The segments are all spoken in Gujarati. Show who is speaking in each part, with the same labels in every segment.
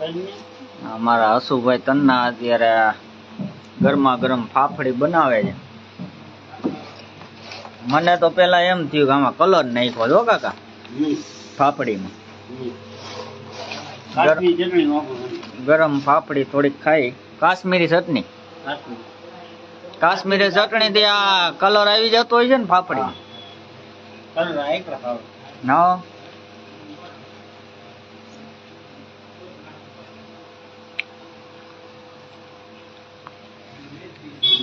Speaker 1: અમારા હસુભાઈ તન્ના અત્યારે ગરમા ગરમ ફાફડી બનાવે છે. મને તો પેલા એમ થયું કે આમાં કલર નાખ્યો જો કાકા. ફાફડીમાં. ગરમ ફાફડી થોડીક ખાઈ. કાશ્મીરી ચટણી. કાશ્મીરી. ચટણી થી આ કલર આવી જતો હોય છે ને ફાફડી.
Speaker 2: કલર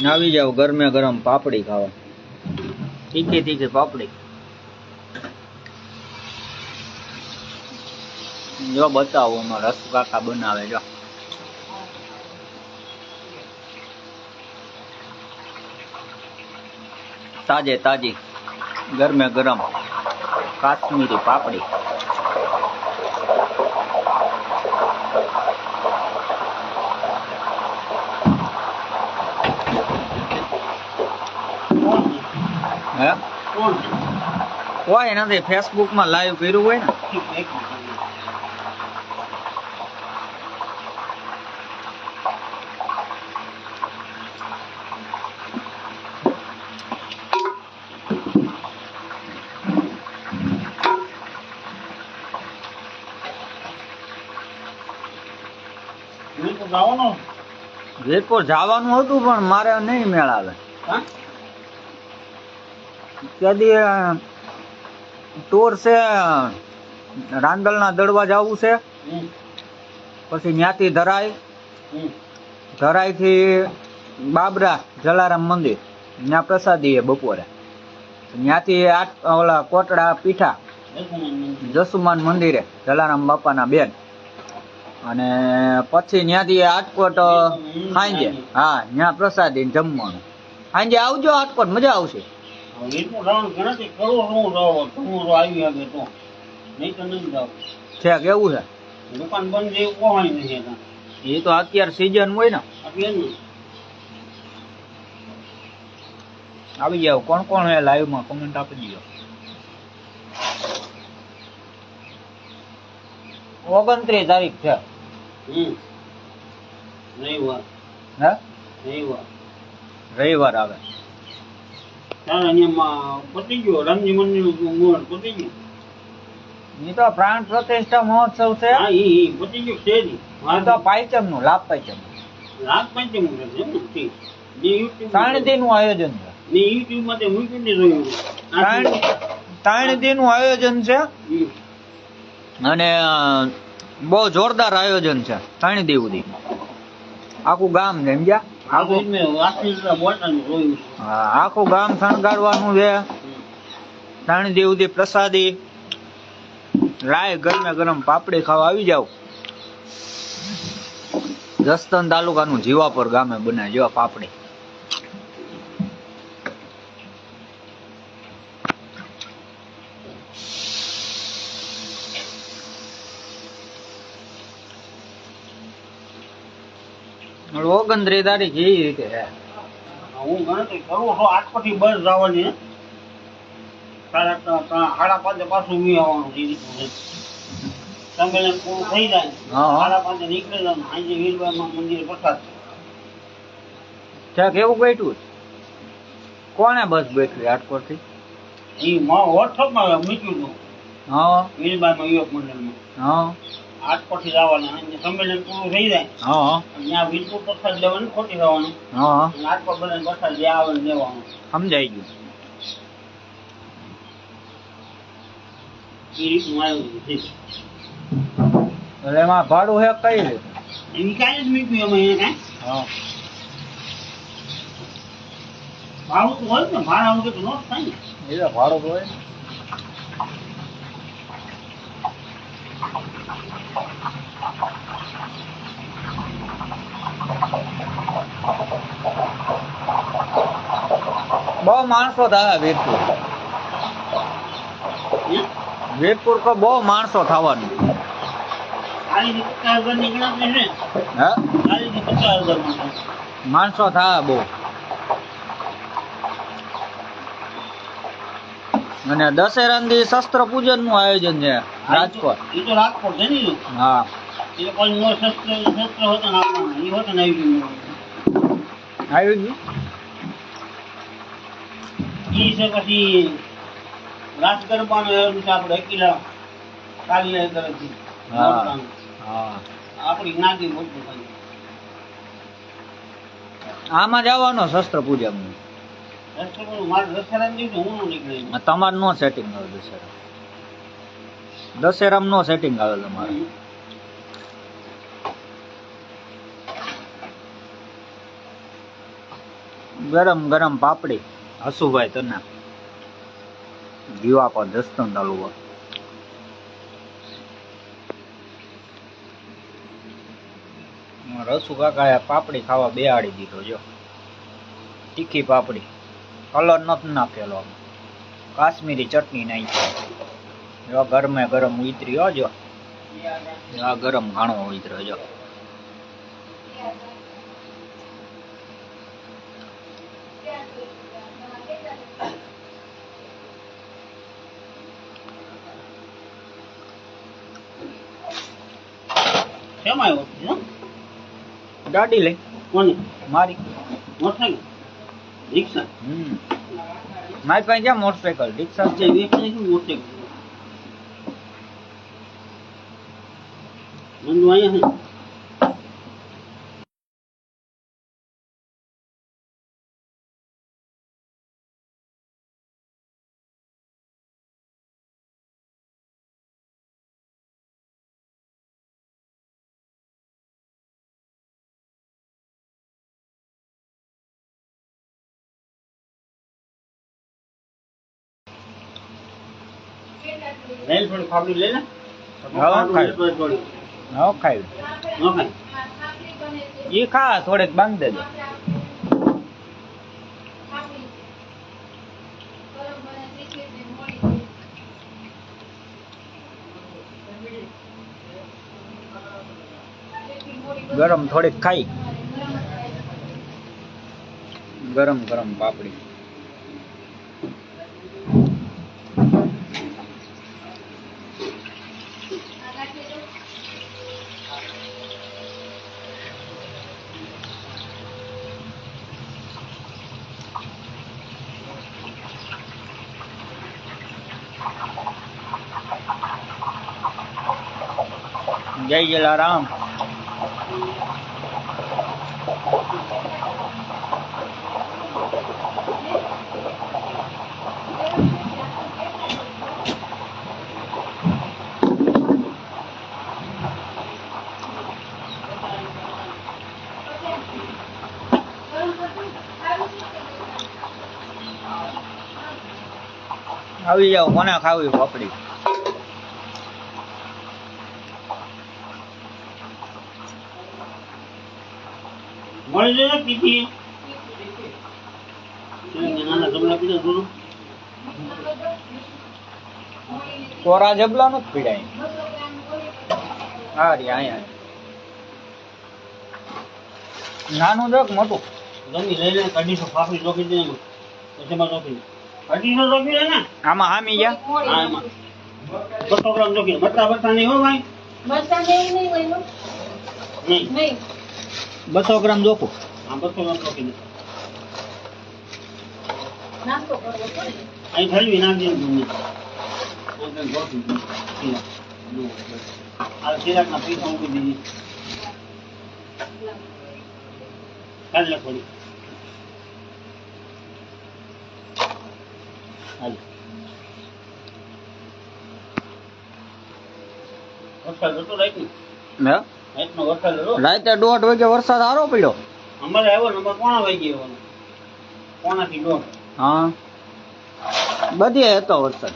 Speaker 1: ના આવી જાવ ગરમે ગરમ પાપડી ખાવા. તીખી તીખી પાપડી. જો બતાવો અમારા રસુ કાકા બનાવે, જો. તાજે તાજી, ગરમે ગરમ કાશ્મીરી પાપડી
Speaker 2: કોણ
Speaker 1: હે
Speaker 2: કોણ?
Speaker 1: કોઈ નથી ફેસબુકમાં લાઈવ કર્યું હોય ને. વીરપુર જવાનું હતું પણ મારે નહીં મેળ આવે
Speaker 2: હા?
Speaker 1: ત્યાંથી ટૂર છે રાંદલના દળવા જવું છે. પછી ત્યાંથી ધરાઈ ધરાયથી બાબરા જલારામ મંદિર. ત્યાં પ્રસાદી બપોરે. ત્યાંથી આઠ ઓલા કોટડા પીઠા જસુમાન મંદિરે. જલારામ બાપાના બેન. અને પછી ત્યાંથી આટકોટ સાંજે હા ત્યાં પ્રસાદી જમવાનું. સાંજે આવજો આટકોટ મજા આવશે.
Speaker 2: ગણતરી કરો તમારો આવી આવે તો. નહીં તો નહીં જાવ.
Speaker 1: છે કેવું છે?
Speaker 2: દુકાન બંધ છે એવું કોહાણી
Speaker 1: એ તો અત્યારે સિઝન હોય ને.
Speaker 2: એટલે
Speaker 1: આવી જાવ કોણ કોણ હે લાઈવમાં? કમેન્ટ આપી દો ઓગણત્રીસ તારીખ છે.
Speaker 2: રવિવાર.
Speaker 1: હે?
Speaker 2: રવિવાર.
Speaker 1: રવિવાર આવે.
Speaker 2: પતી ગયો રામજી મંદિરનું મુહૂર્ત પતી ગયું.
Speaker 1: એ તો પ્રાણ પ્રતિષ્ઠા મહોત્સવ છે.
Speaker 2: હા ઈ ઈ પતી ગયું છે જ.
Speaker 1: એ તો પાંચમનું લાભ પાંચમ
Speaker 2: રાત પંચમ છે ને? ઠીક. જે યુટ્યુબ
Speaker 1: ત્રણ દિનનું આયોજન છે.
Speaker 2: ને યુટ્યુબમાં તે મૂક્યું ને જોયું.
Speaker 1: ત્રણ ત્રણ દી નું આયોજન છે. અને બહુ જોરદાર આયોજન છે. ત્રણ દી આખું ગામ છે સમજ્યા? આખું ગામ શણગારવાનું છે. ત્રણ દી દે પ્રસાદી. લાય ગરમે ગરમ પાપડી ખાવા આવી જાવ. જસદન તાલુકાનું જીવાપુર ગામે બનાવે જેવા પાપડી. ઓગણત્રીસ તારી એ રીતે છે
Speaker 2: હું ગણતરી કરું છું આઠ પછી બસ જવાની સાડા પાંચે પાછું ઉમી આવવાનું એ રીતનું સંમેલન પૂરું થઈ જાય
Speaker 1: હા, હા.
Speaker 2: સાડા પાંચે નીકળી જવાનું સાંજે વીરબાઈમાં મંદિર પ્રસાદ
Speaker 1: ત્યાં કેવું બેઠું કોને બસ બેઠી રાજકોટથી
Speaker 2: એ વોટ્સઅપમાં મૂક્યું હતું.
Speaker 1: હા.
Speaker 2: યુવક મંડળમાં.
Speaker 1: હા.
Speaker 2: પછી જવાના સંમેલન પૂરું થઈ જાય.
Speaker 1: હા.
Speaker 2: ત્યાં વીરપુર પ્રસાદ લેવાનું ખોટી જવાનું
Speaker 1: હા.
Speaker 2: રાજકોટ બધાને પ્રસાદ જે આવે લેવાનું.
Speaker 1: સમજાઈ ગયું.
Speaker 2: એ રીતનું આવ્યું છે
Speaker 1: એમાં ભાડું હે કઈ રીતે?
Speaker 2: એની કાંઈ જ મૂક્યું એમાં એને કાંઈ.
Speaker 1: હા.
Speaker 2: ભાડું તો હોય ને. ભાડા વગર તો ન થાય ને.
Speaker 1: એ ભાડું તો હોય ને. બહુ માણસો થાય વીરપુર. વીરપુર કો બહુ માણસો થવાનું. માણસો થાય બહુ. અને દશેરા દી શસ્ત્ર પૂજનનું આયોજન છે રાજકોટ.
Speaker 2: એ તો રાજકોટ છે ને
Speaker 1: હા.
Speaker 2: એ કોઈ નો શસ્ત્ર શસ્ત્ર હોતો ને આપણને એ હોતો ને આવી ગયું
Speaker 1: આવી ગયું
Speaker 2: ઈ છે પછી રાત ગરબાનો એવું છે આપણે અકીલા કાલિયા તરફથી. આપણી જ્ઞાતિ મોટું થાય
Speaker 1: આમાં જવાનો શસ્ત્ર
Speaker 2: એમ.
Speaker 1: તમારે નો સેટિંગ આવે દશેરા. દશેરામાં નો સેટિંગ આવે તમારે. ગરમ ગરમ પાપડી. હસુભાઈ તને. જીવા પર દસ્તન તાલુકા રસુ કાકા પાપડી ખાવા બેહાડી દીધો, જો. તીખી પાપડી. કલર નથી નાખેલો. કાશ્મીરી ચટણી નાખી. જો ગરમે ગરમ ઉતરી જો આ ગરમ ઘાણો ઉતર્યો, જો.
Speaker 2: શેમાં આવ્યો છે,
Speaker 1: ગાડી લઈ.
Speaker 2: કોની?
Speaker 1: મારી.
Speaker 2: મોટરસાઇકલ? રિક્ષા?
Speaker 1: હમ. મારી પાસે ક્યાં મોટરસાયકલ રિક્ષા
Speaker 2: છે મોટરસાઇકલ? અહીંયા લે ન ખાય
Speaker 1: એ ખા થોડેક બાંધ દેજો. ગરમ થોડીક ખાઈ. ગરમ ગરમ પાપડી. જય જલારામ આવી જાવ કોને ખાવી પાપડી
Speaker 2: મળી જાય પીધી નાના ગમલા પીધા થોડું
Speaker 1: કોરા જબલા નો પીડાય. હા રે અહીંયા નાનું જોક મોટું.
Speaker 2: જમી લઈ લે અઢીસો ફાફડી રોકી દે એમાં. રોકી દે. અઢીસો રોકી લે ને.
Speaker 1: આમાં હામી ગયા?
Speaker 2: હા એમાં. બસો ગ્રામ રોકી બટા બટા નહીં હો ભાઈ.
Speaker 3: બટા નહીં નહીં હોય
Speaker 2: નહીં.
Speaker 3: નહીં.
Speaker 1: બસો ગ્રામ જોખું
Speaker 2: બસો ગ્રામ
Speaker 3: પડે.
Speaker 2: અહીં ફેરવી નાખજે શીરાકના પૈસા મૂકી દીધી. કાઢ લે થોડી હાલ. વરસાદ હતો રાઈટ
Speaker 1: રાતે દોઢ વાગે વરસાદ સારો પડ્યો.
Speaker 2: અમારે આવ્યો નંબર કોણા વાગે આવ્યો પોણાથી દોઢ.
Speaker 1: હા. બધે હતો વરસાદ.